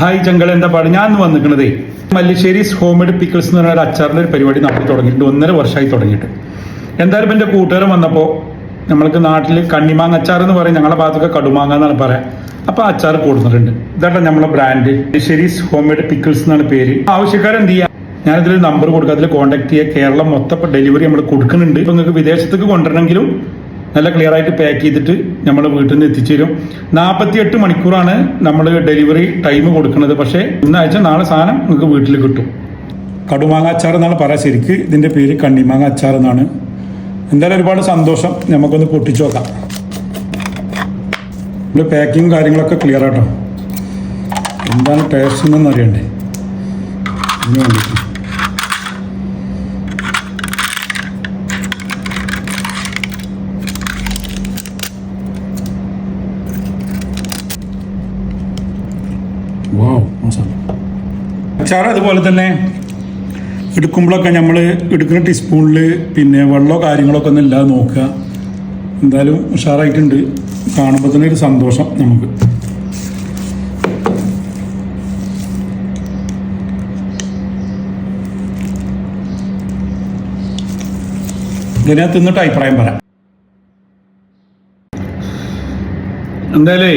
Hi ചങ്കൾ എന്താ പാട്? ഞാൻ വന്നിരിക്കണത് മല്ലിശ്ശേരിസ് ഹോംമേഡ് പിക്കിൾസ് എന്ന് പറഞ്ഞ ഒരു അച്ചാറിന്റെ ഒരു പരിപാടി നമ്മൾ തുടങ്ങിയിട്ടുണ്ട്. ഒന്നര വർഷമായി തുടങ്ങിയിട്ട്. എന്തായാലും എന്റെ കൂട്ടുകാരൻ വന്നപ്പോൾ നമ്മൾക്ക് നാട്ടിൽ കണ്ണിമാങ്ങ അച്ചാർ എന്ന് പറയും. ഞങ്ങളുടെ ഭാഗത്തൊക്കെ കടുമാങ്ങ എന്നാണ് പറയാം. അപ്പോൾ അച്ചാർ കൂടുന്നുണ്ട് ഇതാട്ടോ നമ്മളെ ബ്രാൻഡ് മല്ലിശ്ശേരിസ് ഹോംമേഡ് പിക്കിൾസ് എന്നാണ് പേര്. ആവശ്യക്കാരെന്ത് ചെയ്യുക ഞാനിതിൽ നമ്പർ കൊടുക്കുക അതിൽ കോൺടാക്ട് ചെയ്യുക കേരളം മൊത്തം ഡെലിവറി നമ്മൾ കൊടുക്കുന്നുണ്ട്. ഇപ്പം നിങ്ങൾക്ക് വിദേശത്തേക്ക് കൊണ്ടുവരണമെങ്കിലും നല്ല ക്ലിയർ ആയിട്ട് പാക്ക് ചെയ്തിട്ട് നമ്മൾ വീട്ടിൽ നിന്ന് എത്തിച്ചു തരും. നാൽപ്പത്തി എട്ട് മണിക്കൂറാണ് നമ്മൾ ഡെലിവറി ടൈം കൊടുക്കുന്നത്. പക്ഷേ ഇന്ന് അയച്ച നാളെ സാധനം നിങ്ങൾക്ക് വീട്ടിൽ കിട്ടും. കടുമാങ്ങ അച്ചാർ എന്നാണ് പറയാം ശരിക്ക്. ഇതിന്റെ പേര് കണ്ണിമാങ്ങ അച്ചാർ എന്നാണ്. എന്തായാലും ഒരുപാട് സന്തോഷം. നമുക്കൊന്ന് പൊട്ടിച്ചു നോക്കാം. നമ്മൾ പാക്കിങ് കാര്യങ്ങളൊക്കെ ക്ലിയർ ആട്ടോ. എന്താണ് ടേസ്റ്റ് എന്നൊന്നും അറിയണ്ടേ? വേണ്ടിയിട്ട് അച്ചാർ അതുപോലെ തന്നെ എടുക്കുമ്പോഴൊക്കെ നമ്മൾ എടുക്കുന്ന ടീസ്പൂണിൽ പിന്നെ വെള്ളമോ കാര്യങ്ങളൊക്കെ ഒന്നും ഇല്ലാതെ നോക്കുക. എന്തായാലും ഉഷാറായിട്ടുണ്ട്. കാണുമ്പോൾ തന്നെ ഒരു സന്തോഷം നമുക്ക്. ഇതിനെ തിന്നിട്ട് അഭിപ്രായം പറയാം. എന്തായാലേ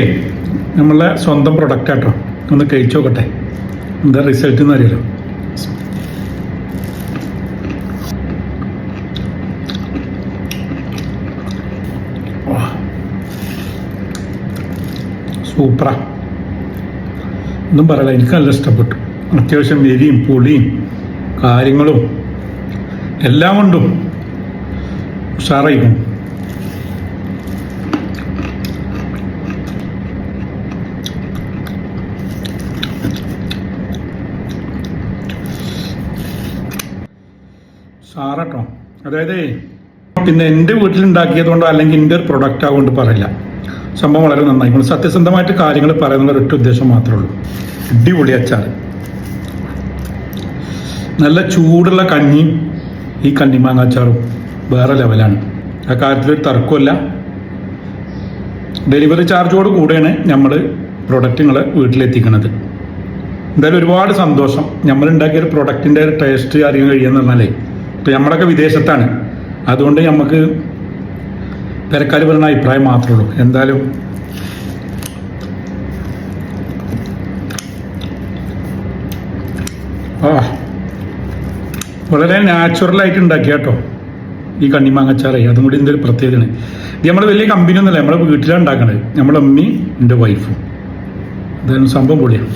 നമ്മളെ സ്വന്തം പ്രൊഡക്റ്റ് ആട്ടോ ഒന്ന് കഴിച്ചു നോക്കട്ടെ എന്താ റിസൾട്ട് എന്ന് അറിയാലോ സൂപ്പറാ. ഒന്നും പറയല എനിക്ക് നല്ല ഇഷ്ടപ്പെട്ടു. അത്യാവശ്യം എരിയും പുളിയും കാര്യങ്ങളും എല്ലാം കൊണ്ടും ഉഷാറായിക്കും സാറട്ടോ. അതായത് പിന്നെ എന്റെ വീട്ടിലുണ്ടാക്കിയതുകൊണ്ടോ അല്ലെങ്കിൽ എന്റെ ഒരു പ്രൊഡക്റ്റ് ആകൊണ്ട് പറയില്ല. സംഭവം വളരെ നന്നായി. നമ്മൾ സത്യസന്ധമായിട്ട് കാര്യങ്ങൾ പറയുന്ന ഒരൊറ്റ ഉദ്ദേശം മാത്രമേ ഉള്ളൂ. അടിപൊളി അച്ചാർ. നല്ല ചൂടുള്ള കഞ്ഞിയും ഈ കണ്ണിമാങ്ങ അച്ചാറും വേറെ ലെവലാണ്. ആ കാര്യത്തിൽ ഒരു തർക്കമല്ല ഡെലിവറി ചാർജോട് കൂടെയാണ് നമ്മൾ പ്രൊഡക്റ്റുകൾ വീട്ടിലെത്തിക്കുന്നത് എന്തായാലും ഒരുപാട് സന്തോഷം. നമ്മൾ ഉണ്ടാക്കിയ ഒരു പ്രൊഡക്റ്റിന്റെ ഒരു ടേസ്റ്റ് അറിയാൻ കഴിയുമെന്ന് പറഞ്ഞാലേ. ഇപ്പം നമ്മളൊക്കെ വിദേശത്താണ്. അതുകൊണ്ട് നമുക്ക് പെരക്കാലി പറയുന്ന അഭിപ്രായം മാത്രമേ ഉള്ളൂ എന്തായാലും ആ വളരെ നാച്ചുറലായിട്ട് ഉണ്ടാക്കിയ കേട്ടോ ഈ കണ്ണിമാങ്ങച്ചാറേ അതും കൂടി ഒരു പ്രത്യേകതയാണ്. ഇത് നമ്മൾ വലിയ കമ്പനി ഒന്നുമല്ല. നമ്മളെ വീട്ടിലാണ് ഉണ്ടാക്കണത്. നമ്മളെ അമ്മയും എന്റെ വൈഫും എന്തായാലും സംഭവം പൊളിയാണ്